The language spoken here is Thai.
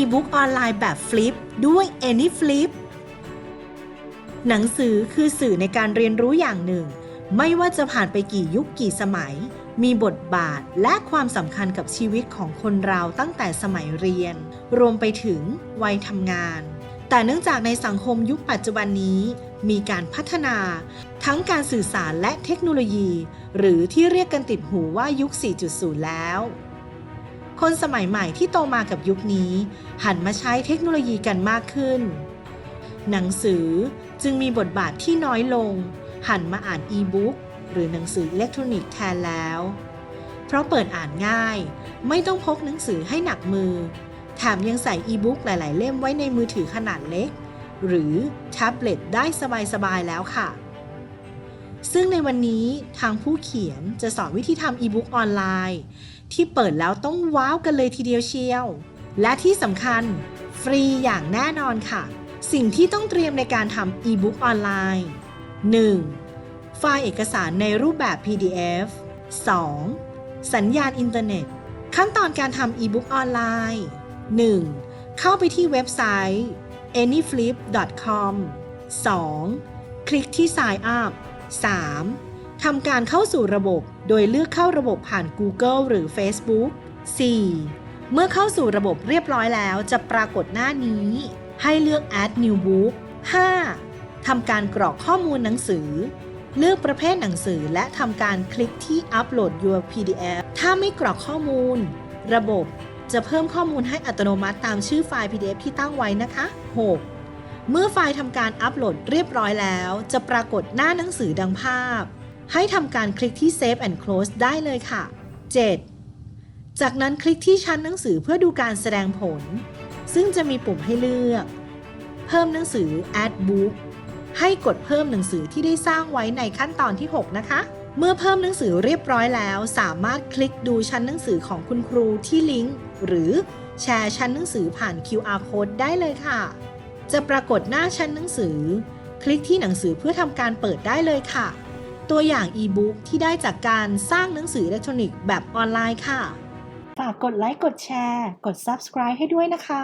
e-book ออนไลน์แบบฟลิปด้วย AnyFlip หนังสือคือสื่อในการเรียนรู้อย่างหนึ่ง ไม่ว่าจะผ่านไปกี่ยุคกี่สมัย มีบทบาทและความสำคัญกับชีวิตของคนเราตั้งแต่สมัยเรียน รวมไปถึงวัยทำงาน แต่เนื่องจากในสังคมยุคปัจจุบันนี้ มีการพัฒนา ทั้งการสื่อสารและเทคโนโลยี หรือที่เรียกกันติดหูว่ายุค 4.0 แล้ว คนสมัยใหม่ที่โตมากับยุคนี้ หันมาใช้เทคโนโลยีกันมากขึ้น หนังสือจึงมีบทบาทที่น้อยลง หันมาอ่านอีบุ๊กหรือหนังสืออิเล็กทรอนิกส์แทนแล้ว เพราะเปิดอ่านง่าย ไม่ต้องพกหนังสือให้หนักมือ แถมยังใส่อีบุ๊กหลาย ๆ เล่มไว้ในมือถือขนาดเล็ก หรือแท็บเล็ตได้สบาย ๆ แล้วค่ะซึ่งในวันนี้ทางผู้เขียนจะสอนวิธีทำอีบุ๊กออนไลน์ ที่เปิดแล้วต้องว้าวกันเลยทีเดียวเชียว และที่สำคัญ ฟรีอย่างแน่นอนค่ะ สิ่งที่ต้องเตรียมในการทำอีบุ๊กออนไลน์ 1. ไฟล์เอกสารในรูปแบบ PDF 2. สัญญาณอินเทอร์เน็ต ขั้นตอนการทำอีบุ๊กออนไลน์ 1. เข้าไปที่เว็บไซต์ anyflip.com 2. คลิกที่ Sign up 3. ทำการเข้าสู่ระบบ โดยเลือกเข้าระบบผ่าน Google หรือ Facebook 4. เมื่อเข้าสู่ระบบเรียบร้อยแล้วจะปรากฏหน้านี้ ให้เลือก add new book 5. ทำการกรอกข้อมูลหนังสือ เลือกประเภทหนังสือและทำการคลิกที่ upload your PDF ถ้าไม่กรอกข้อมูล ระบบจะเพิ่มข้อมูลให้อัตโนมัติตามชื่อไฟล์ PDF ที่ตั้งไว้นะคะ 6. เมื่อไฟล์ทำการอัปโหลดเรียบร้อยแล้ว จะปรากฏหน้าหนังสือดังภาพ ให้ทำการคลิกที่ Save and Close ได้เลยค่ะ 7. จากนั้นคลิกที่ชั้นหนังสือเพื่อดูการแสดงผล ซึ่งจะมีปุ่มให้เลือก เพิ่มหนังสือ Add Book ให้กดเพิ่มหนังสือที่ได้สร้างไว้ในขั้นตอนที่ 6 นะคะ เมื่อเพิ่มหนังสือเรียบร้อยแล้ว สามารถคลิกดูชั้นหนังสือของคุณครูที่ลิงก์ หรือแชร์ชั้นหนังสือผ่าน QR Code ได้เลยค่ะ จะปรากฏหน้าชั้นหนังสือ คลิกที่หนังสือเพื่อทำการเปิดได้เลยค่ะ ตัวอย่างอีบุ๊กที่ได้จากการสร้างหนังสืออิเล็กทรอนิกส์แบบออนไลน์ค่ะ ฝากกดไลค์กดแชร์ กด Subscribe ให้ด้วยนะคะ